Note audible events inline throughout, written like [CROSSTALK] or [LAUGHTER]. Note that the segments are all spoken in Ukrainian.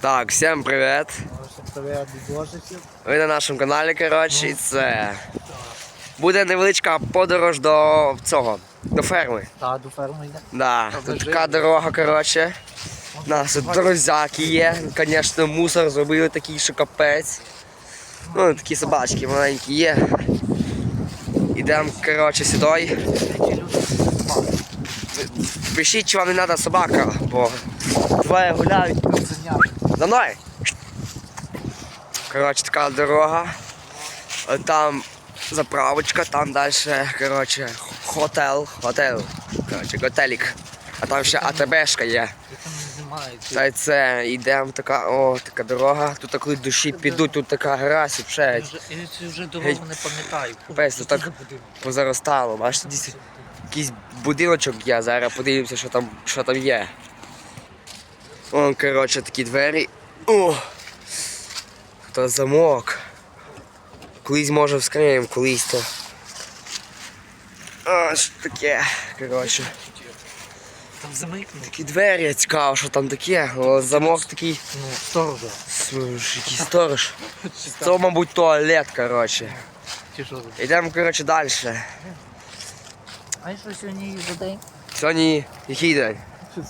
Так, всім привіт. Ви на нашому каналі, коротше, і це буде невеличка подорож до цього, до ферми. Та до ферми йде. Да, тут така дорога, коротше. У нас тут друзяки є. Звісно, мусор зробили такий, що капець. Ну, такі собачки маленькі є. Ідемо, коротше, сюди. Пишіть, чи вам не треба собака, бо двоє гуляють. За. Коротше, така дорога. Там заправочка, там далі, коротше, хотел. Хотел. Коротше, готелік. А там ще АТБшка є. Та й це йдемо така, о, така дорога. Тут коли душі підуть, тут така грась, вже, я цю вже дорогу не пам'ятаю. Капець, тут так- позаростало. Бачите, якийсь будиночок є, зараз подивимося, що там, що там є. Вон, коротше, такі двері. О! Хто замок. Колись може вскриємо, колись то. А, що таке? Коротше. Там замикнув. Такі двері, я цікаво, що там таке. О, замок такий. Ну, сторожа. Слушай, якийсь сторож. Це, мабуть, туалет, коротше. Йдемо, коротше, далі. А що сьогодні за день? Сьогодні який день?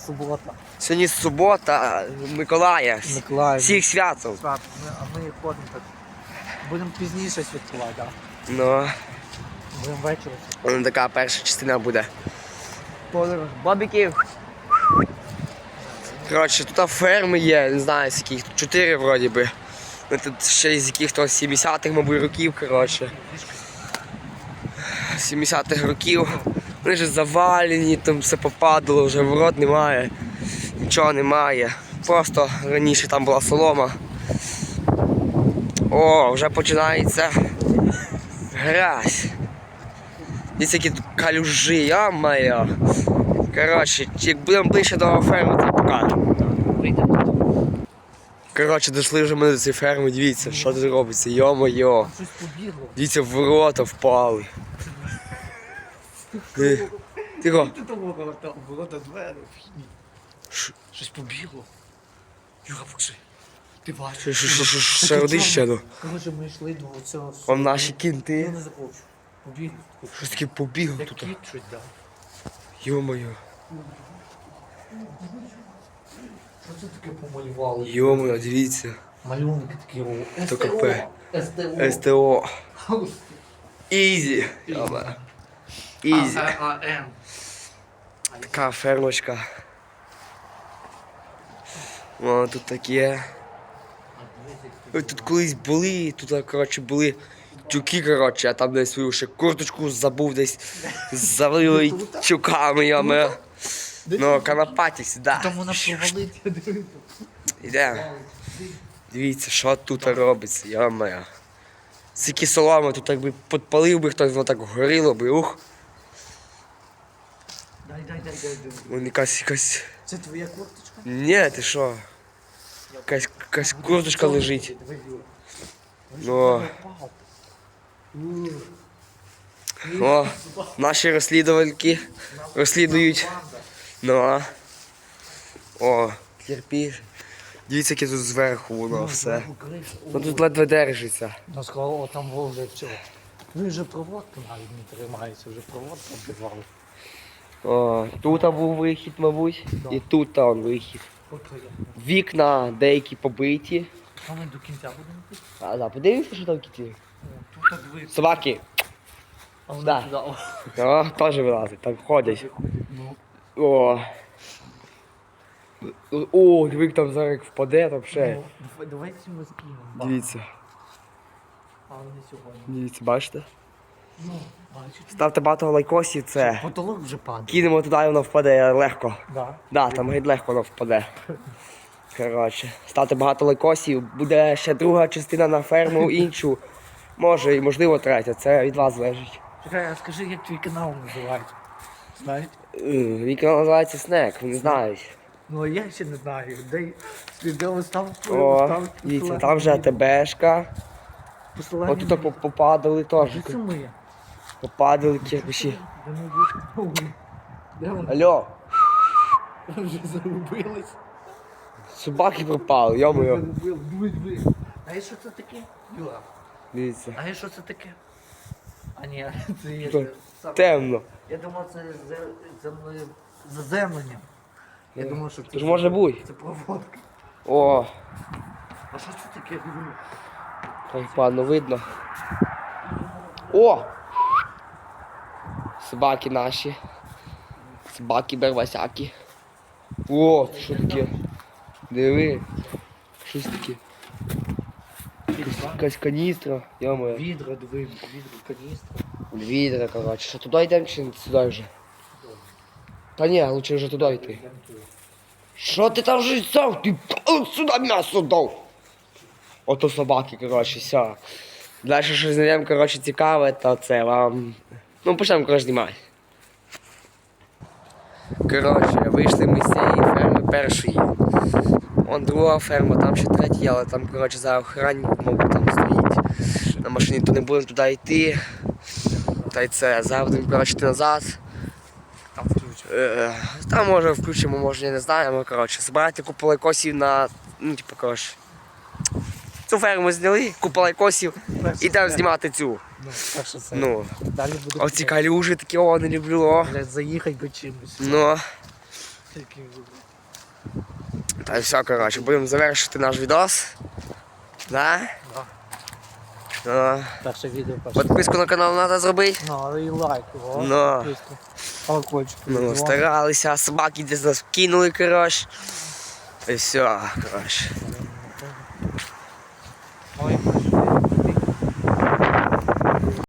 Субота? Сьогодні субота, Миколая. Миколаїв. Всіх святів. Свят, ми- А ми ходимо так. Будемо пізніше святкувати, так? Ну, Будемо ввечері. вона така перша частина буде. Подорож бабіків. Коротше, тут ферми є, не знаю, з яких тут чотири вроді би. Ну, тут ще з яких-то 70-х, мабуть, років, коротше. 70-х років. Вони вже завалені, там все попадало, вже ворот немає, нічого немає. Просто раніше там була солома. О, вже починається грязь. Дивіться, які тут калюжи, я моя. Коротше, як будемо ближче до ферми, то покажемо. Коротше, дійшли вже ми до цієї ферми, дивіться, що тут робиться, йо-моє. Дивіться, ворота впали. Тихо. Ворота, двері. Ш- Щось побігло. Юра, покажи. Ти бачиш? Що- що- що- Ще роди ще ну. Коротше, ми йшли до цього. Вон наші Я кінти. не захочу. Побігли. Щось таке побігло Як тут. кіт щось дав. Йо-моє. Що це таке помалювали? Йо-моє, дивіться. Малюнки такі. о, То СТО. капе. СТО. СТО. Ізі. Йо-моє. Ізі. ААН. Така фермочка. О, тут таке. Тут колись були, тут, коротше, були тюки, коротше, а там десь свою ще курточку забув десь завалили тюками, ями. Ну, канапатісь, да. Там вона провалить, я дивлюся. Іде. Дивіться, що тут робиться, яме. Скільки соломи, тут якби підпалив би хтось, воно так горіло би, ух. Дай, дай, дай, дай, дай. Вон якась якась. Це твоя курточка? Ні, ти що? Якась, якась курточка лежить. Ну. О, наші розслідувальки розслідують. Ну. О, кирпіч. Дивіться, яке тут зверху воно все. Ну тут ледве держиться. Ну, сказав, о, там вже все. Ну, вже проводка навіть не тримається, вже проводка обірвали. О, тут був вихід, мабуть, і тут там вихід. Вікна деякі побиті. А ми до кінця будемо йти? А, да, подивіться, що там кіті. О, тут дві. Собаки. А вони Да. туди. О. О, теж вилазять, там ходять. Ну, О. О, диви, як там зараз як впаде, там ще. ну, давай- давайте ми скинемо. Дивіться, Але не сьогодні. дивіться, бачите? Ставте багато лайкосів, це. Потолок вже падає. Кинемо туди і воно впаде легко. Да. Да, там геть легко воно впаде. [LAUGHS] Коротше, ставте багато лайкосів. Буде ще друга частина на ферму, [LAUGHS] іншу. Може і можливо третя. Це від вас залежить. Чекай, а скажи, як твій канал називається? М, Мій канал називається Снек, не знають. Ну, а я ще не знаю. Де, де остав О, дивіться, там вже АТБшка. Посилання. От тут попадали теж. Це ми? Попадали кирпичі. Де вони? Алло, Вже загубились. Собаки пропали, йо-моє. А що це таке? Юра, Дивіться. а що це таке? А ні, це є. Що? сам- Темно. Я думав, це зе- земле- заземлення. Я думав, що Це ж може бути. Це проводка. О, А що це таке? Так погано видно. О! Собаки наші. Собаки бервасяки. О, що таке? Диви. Щось таке. Якась каністра. Йо-моє. Відра, диви, відра, каністра. Відра, коротше. Що туди йдемо чи сюди вже? Та ні, лучше вже туди йти. Що ти там вже взяв? Ти О, сюди м'ясо дав. Ото собаки, коротше, все. Далі що знайдемо, коротше, цікаве, то це вам. Ну, почнемо, коротше, знімати. Коротше, вийшли ми з цієї ферми першої. Вон друга ферма, там ще третя, але там, коротше, зараз охранник, мабуть, там стоїть. На машині то не будемо туди йти. Та й це, зараз будемо, коротше, назад. Там включено. Е, Там може включимо, може я не знаю, ну коротше, збирати купу лайкосів на. Ну, типу, коротше. Цю ферму зняли, купу лайкосів, ідемо знімати цю. Ну, перше це. Ну, Далі буде. оці калюжі такі, о, не люблю, о. Блядь, заїхати би чимось. Ну, Таким та й все, коротше, будемо завершити наш відос. Да? Да. Ну, Перше відео, перше. підписку на канал треба зробити. Ну, але і лайк. О, Ну. підписку. Колокольчик. Ну, старалися, собаки десь нас кинули, коротше. І все, коротше.